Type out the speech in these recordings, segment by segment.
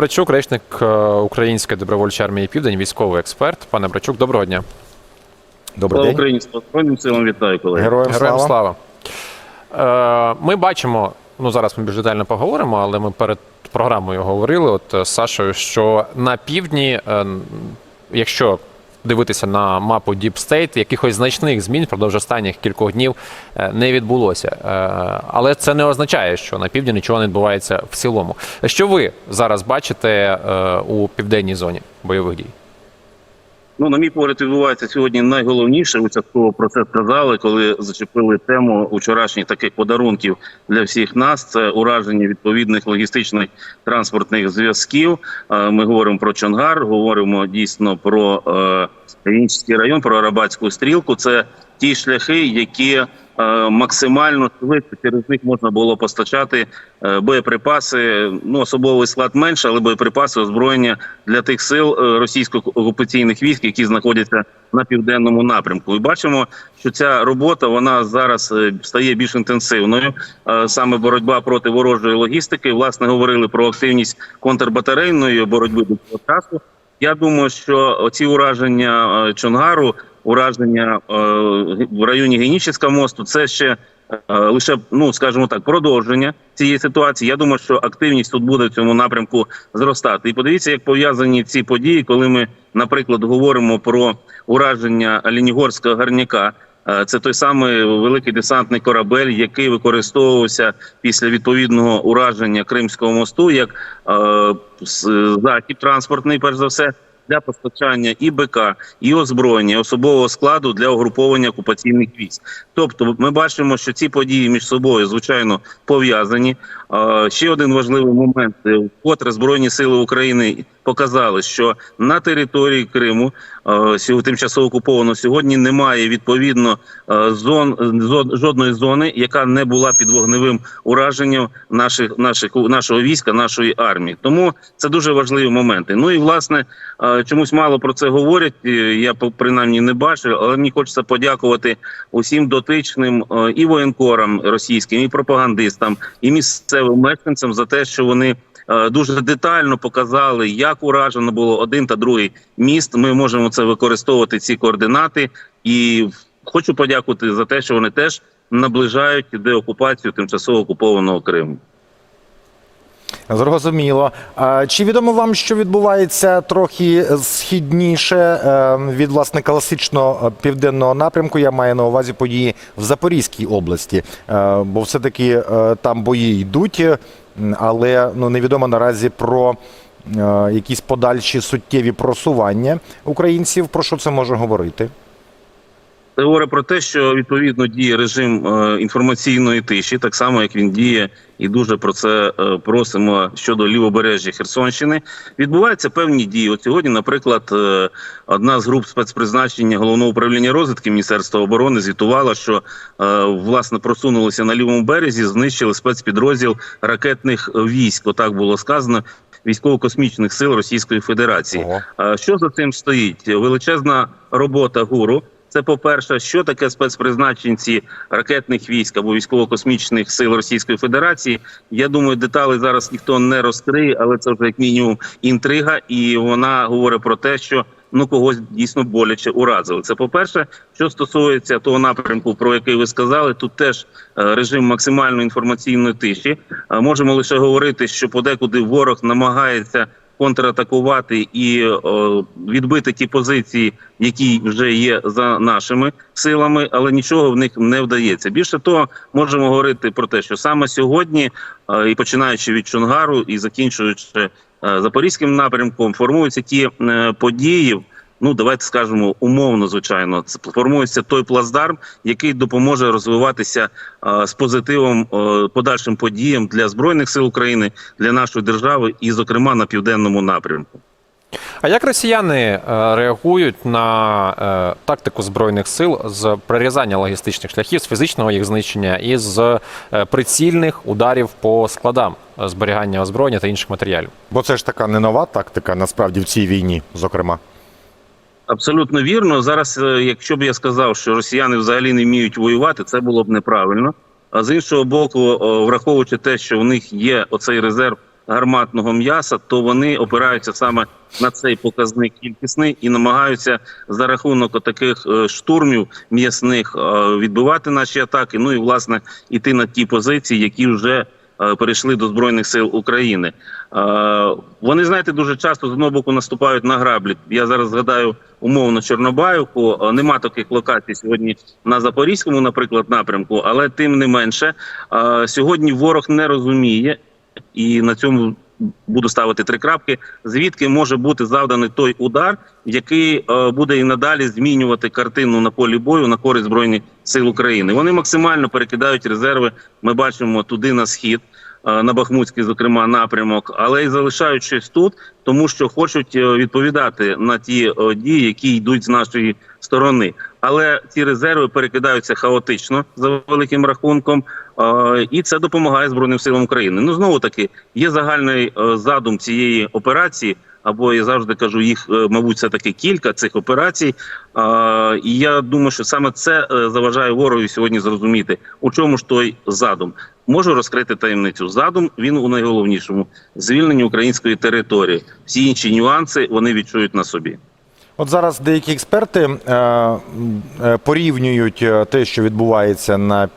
Брачук, речник е, Української добровольчої армії Південь, військовий експерт. Пане Брачук, доброго дня. Добрий Слава день. Україні, слава Збройним силам вітаю, колеги. Героям, Героям слава. слава. Е, Ми бачимо, ну зараз ми більш детально поговоримо, але ми перед програмою говорили от е, з Сашою, що на півдні, е, якщо дивитися на мапу Deep State, якихось значних змін впродовж останніх кількох днів е, не відбулося. Е, Але це не означає, що на півдні нічого не відбувається в цілому. Що ви зараз бачите е, у південній зоні бойових дій? Ну, на мій погляд, відбувається сьогодні найголовніше. Ви частково про це сказали, коли зачепили тему вчорашніх таких подарунків для всіх нас. Це ураження відповідних логістичних транспортних зв'язків. Е, Ми говоримо про Чонгар, говоримо дійсно про е, район, про Арабатську стрілку. Це ті шляхи, які е, максимально швидко через них можна було постачати е, боєприпаси. Ну особовий склад менше, але боєприпаси озброєння для тих сил е, російсько-окупаційних військ, які знаходяться на південному напрямку. І бачимо, що ця робота вона зараз стає більш інтенсивною. Саме боротьба проти ворожої логістики. Власне говорили про активність контрбатарейної боротьби до цього часу. Я думаю, що ці ураження Чонгару, ураження е, в районі Генічеського мосту, це ще е, лише, ну скажімо так, продовження цієї ситуації. Я думаю, що активність тут буде в цьому напрямку зростати. І подивіться, як пов'язані ці події, коли ми, наприклад, говоримо про ураження Лінігорського гарняка. Е, Це той самий великий десантний корабель, який використовувався після відповідного ураження Кримського мосту як е, захід транспортний, перш за все, для постачання і БК, і озброєння, і особового складу для угруповання окупаційних військ. Тобто, ми бачимо, що ці події між собою звичайно пов'язані. Ще один важливий момент: е, вкотре збройні сили України показали, що на території Криму тимчасово окуповано сьогодні немає відповідно е, зон зо- жодної зони, яка не була під вогневим ураженням наших наших нашого війська, нашої армії. Тому це дуже важливі моменти. Ну і власне е, чомусь мало про це говорять. е, Я принаймні не бачу, але мені хочеться подякувати усім дотичним е, і воєнкорам російським, і пропагандистам, і місцевим мешканцям за те, що вони. Е, Дуже детально показали, як уражено було один та другий міст. Ми можемо це використовувати ці координати, і хочу подякувати за те, що вони теж наближають деокупацію тимчасово окупованого Криму. Зрозуміло. Чи відомо вам, що відбувається трохи східніше е, від власне класичного е, південного напрямку? Я маю на увазі події в Запорізькій області, бо все-таки е, там бої йдуть, але ну невідомо наразі про е, якісь подальші суттєві просування українців. Про що це може говорити? Це говорить про те, що відповідно діє режим е, інформаційної тиші, так само як він діє, і дуже про це е, просимо щодо лівобережжя Херсонщини. Відбуваються певні дії. От сьогодні, наприклад, е, одна з груп спецпризначення головного управління розвідки Міністерства оборони звітувала, що власне просунулися на лівому березі, знищили спецпідрозділ ракетних військ. Отак було сказано. Військово-космічних сил Російської Федерації. Ого. Що за цим стоїть? Величезна робота гуру. Це по-перше, що таке спецпризначенці ракетних військ або військово-космічних сил Російської Федерації. Я думаю, деталі зараз ніхто не розкриє, але це вже як мінімум інтрига, і вона говорить про те, що ну когось дійсно боляче уразили. Це по-перше, що стосується того напрямку, про який ви сказали, тут теж е, режим максимальної інформаційної тиші. Е, Можемо лише говорити, що подекуди ворог намагається контратакувати і о, відбити ті позиції, які вже є за нашими силами, але нічого в них не вдається. Більше того, можемо говорити про те, що саме сьогодні, е, і починаючи від Чонгару і закінчуючи е, запорізьким напрямком, формуються ті е, події. Ну, давайте скажемо умовно, звичайно, це формується той плацдарм, який допоможе розвиватися е, з позитивом е, подальшим подіям для збройних сил України, для нашої держави, і, зокрема, на південному напрямку. А як росіяни е, реагують на е, тактику збройних сил з прирізання логістичних шляхів, з фізичного їх знищення і з е, прицільних ударів по складам зберігання озброєння та інших матеріалів? Бо це ж така не нова тактика, насправді в цій війні, зокрема. Абсолютно вірно. Зараз, е, якщо б я сказав, що росіяни взагалі не вміють воювати, це було б неправильно. А з іншого боку, враховуючи те, що в них є оцей резерв гарматного м'яса, то вони опираються саме на цей показник кількісний і намагаються за рахунок таких штурмів м'ясних е, відбивати наші атаки. Ну і власне іти на ті позиції, які вже е, перейшли до збройних сил України. Е, Вони знаєте дуже часто з одного боку наступають на граблі. Я зараз згадаю умовно Чорнобаївку. Е, Нема таких локацій сьогодні на Запорізькому, наприклад, напрямку, але тим не менше е, сьогодні ворог не розуміє, і на цьому буду ставити три крапки. Звідки може бути завданий той удар, який е, буде і надалі змінювати картину на полі бою на користь збройних сил України? Вони максимально перекидають резерви. Ми бачимо туди на схід. Е, На Бахмутський, зокрема, напрямок, але й залишаючись тут, тому що хочуть е, відповідати на ті е, дії, які йдуть з нашої сторони. Але ці резерви перекидаються хаотично за великим рахунком, і це допомагає збройним силам України. Ну знову таки є загальний задум цієї операції. Або я завжди кажу, їх, е, мабуть, все таки кілька цих операцій. Е, І я думаю, що саме це е, заважає ворогу сьогодні зрозуміти, у чому ж той задум. Можу розкрити таємницю. Задум він у найголовнішому звільненні української території. Всі інші нюанси вони відчують на собі. От зараз деякі експерти е, е, порівнюють те, що відбувається на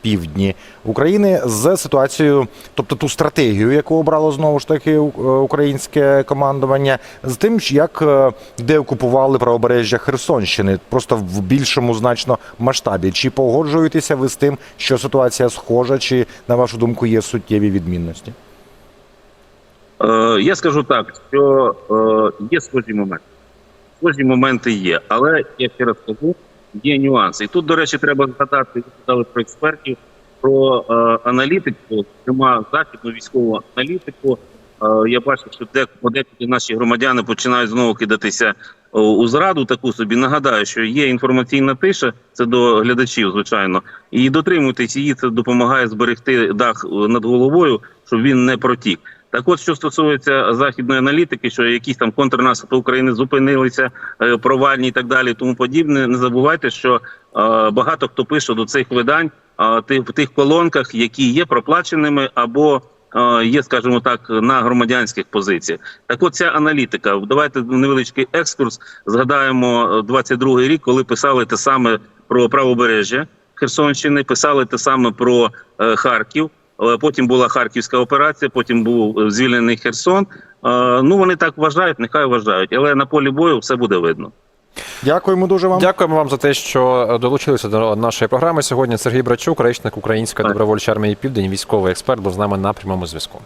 півдні України, з ситуацією, тобто ту стратегію, яку обрало знову ж таки е, українське командування, з тим, як е, деокупували правобережжя Херсонщини, просто в більшому значно масштабі. Чи погоджуєтеся ви з тим, що ситуація схожа, чи на вашу думку є суттєві відмінності? Е, я скажу так, що є схожі моменти. Схожі моменти є, але я ще раз кажу, є нюанси. І тут, до речі, треба згадати, ви сказали про експертів, про е, аналітику, зокрема західну військову аналітику. Е, я бачу, що де подекуди наші громадяни починають знову кидатися е, у зраду таку собі. Нагадаю, що є інформаційна тиша, це до глядачів, звичайно, і дотримуйтесь її. Це допомагає зберегти дах е, над головою, щоб він не протік. Так, от що стосується західної аналітики, що якісь там контрнаступи України зупинилися, е, провальні і так далі, тому подібне. Не забувайте, що е, багато хто пише до цих видань е, в тих колонках, які є проплаченими або є, скажімо так, на громадянських позиціях. Так, от ця аналітика. Давайте невеличкий екскурс. Згадаємо е, 22-й рік, коли писали те саме про правобережжя Херсонщини, писали те саме про Харків. Е, Потім була харківська операція, потім був е, звільнений Херсон. Е, Ну вони так вважають, нехай вважають, але на полі бою все буде видно. Дякуємо дуже вам. Дякуємо вам за те, що долучилися до нашої програми. Сьогодні Сергій Брачук, речник Української добровольчої армії Південь, військовий експерт, був з нами на прямому зв'язку.